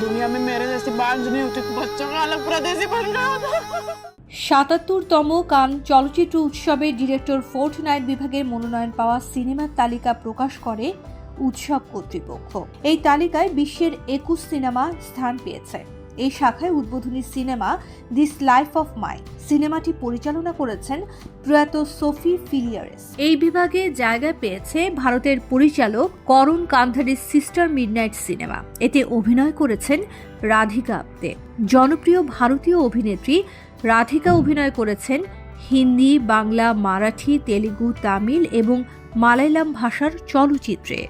दुनिया में मेरे जैसी बांझ नहीं होती तो बच्चों का अलग प्रदेशी बन गया होता সাতাত্তরতম কান চলচ্চিত্র উৎসবে ডিরেক্টর ফোর্ট নাইট বিভাগের মনোনয়ন পাওয়া সিনেমার তালিকা প্রকাশ করে উৎসব কর্তৃপক্ষ এই তালিকায় বিশ্বের একুশ সিনেমা স্থান পেয়েছে এই শাখায় উদ্বোধনী cinema this life of my সিনেমাটি পরিচালনা করেছেন প্রয়াত সোফি ফিলিয়ারেস। এই বিভাগে জায়গা পেয়েছে ভারতের পরিচালক করণ কান্ধারের সিস্টার মিডনাইট সিনেমা এতে অভিনয় করেছেন রাধিকা আপ্তে। জনপ্রিয় ভারতীয় অভিনেত্রী রাধিকা অভিনয় করেছেন হিন্দি, বাংলা, মারাঠি, তেলেগু, তামিল এবং মালায়ালাম ভাষার চলচ্চিত্রে।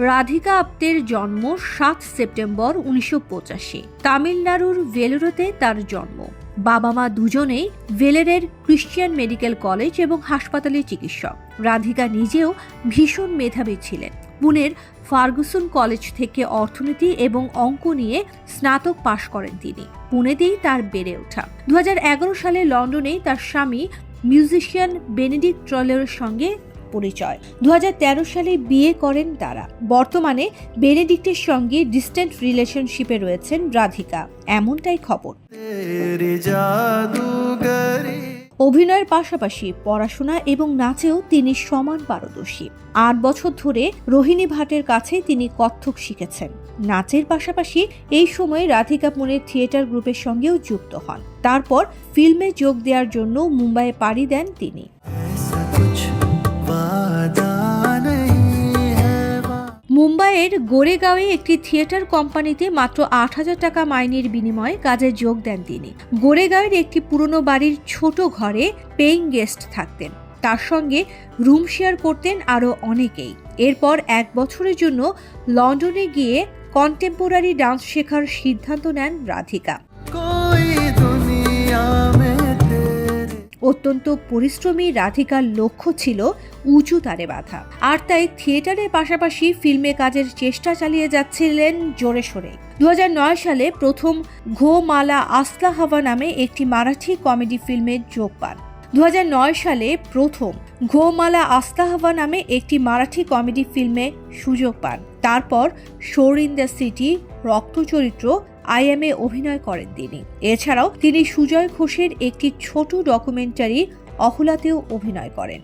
রাধিকা আপ্তের জন্ম সাত সেপ্টেম্বর উনিশশো পঁচাশি। তামিলনাড়ুর ভেলোরেতে তার জন্ম। বাবা মা দুজনেই ভেলেরের ক্রিশ্চিয়ান মেডিকেল কলেজ এবং হাসপাতালের চিকিৎসক। রাধিকা নিজেও ভীষণ মেধাবী ছিলেন। পুনের ফার্গুসন কলেজ থেকে অর্থনীতি এবং অঙ্ক নিয়ে স্নাতক পাশ করেন তিনি। পুনেতেই তার বেড়ে ওঠা। দু হাজার এগারো সালে লন্ডনেই তার স্বামী মিউজিশিয়ান বেনেডিক্ট ট্রলের সঙ্গে পরিচয়। দু হাজার তেরো সালে বিয়ে করেন তারা। বর্তমানে বেনেডিক্টের সঙ্গে ডিস্টেন্ট রিলেশনশিপে রয়েছেন রাধিকা। এমনটাই খবর। অভিনয়ের পাশাপাশি পড়াশোনা এবং নাচেও তিনি সমান পারদর্শী। আট বছর ধরে রোহিণী ভাটের কাছে তিনি কত্থক শিখেছেন। নাচের পাশাপাশি এই সময়ে রাধিকা পুনের থিয়েটার গ্রুপের সঙ্গেও যুক্ত হন। তারপর ফিল্মে যোগ দেওয়ার জন্য মুম্বাইয়ে পাড়ি দেন তিনি। মুম্বাইয়ের গোরেগাঁওয়ে একটি থিয়েটার কোম্পানিতে মাত্র আট হাজার টাকা মাইনের বিনিময়ে কাজে যোগ দেন তিনি। গোরেগাঁওয়ের একটি পুরনো বাড়ির ছোট ঘরে পেইং গেস্ট থাকতেন। তার সঙ্গে রুম শেয়ার করতেন আরও অনেকেই। এরপর এক বছরের জন্য লন্ডনে গিয়ে কন্টেম্পোরারি ডান্স শেখার সিদ্ধান্ত নেন রাধিকা। অত্যন্ত পরিশ্রমী রাধিকার লক্ষ্য ছিল উঁচু তারে বাঁধা। আর তাই থিয়েটারের পাশাপাশি ফিল্মে কাজের চেষ্টা চালিয়ে যাচ্ছিলেন জোরে সোরে। দু সালে প্রথম ঘো মালা আসলা হাওয়া নামে একটি মারাঠি কমেডি ফিল্মে যোগ পান। দু হাজার নয় সালে প্রথম ঘো মালা আস্তা হাওয়া নামে একটি মারাঠি কমেডি ফিল্মে সুযোগ পান। তারপর শোর ইন দ্য সিটি রক্ত চরিত্র আইএমএ অভিনয় করেন তিনি। এছাড়াও তিনি সুজয় ঘোষের একটি ছোট ডকুমেন্টারি অহলাতেও অভিনয় করেন।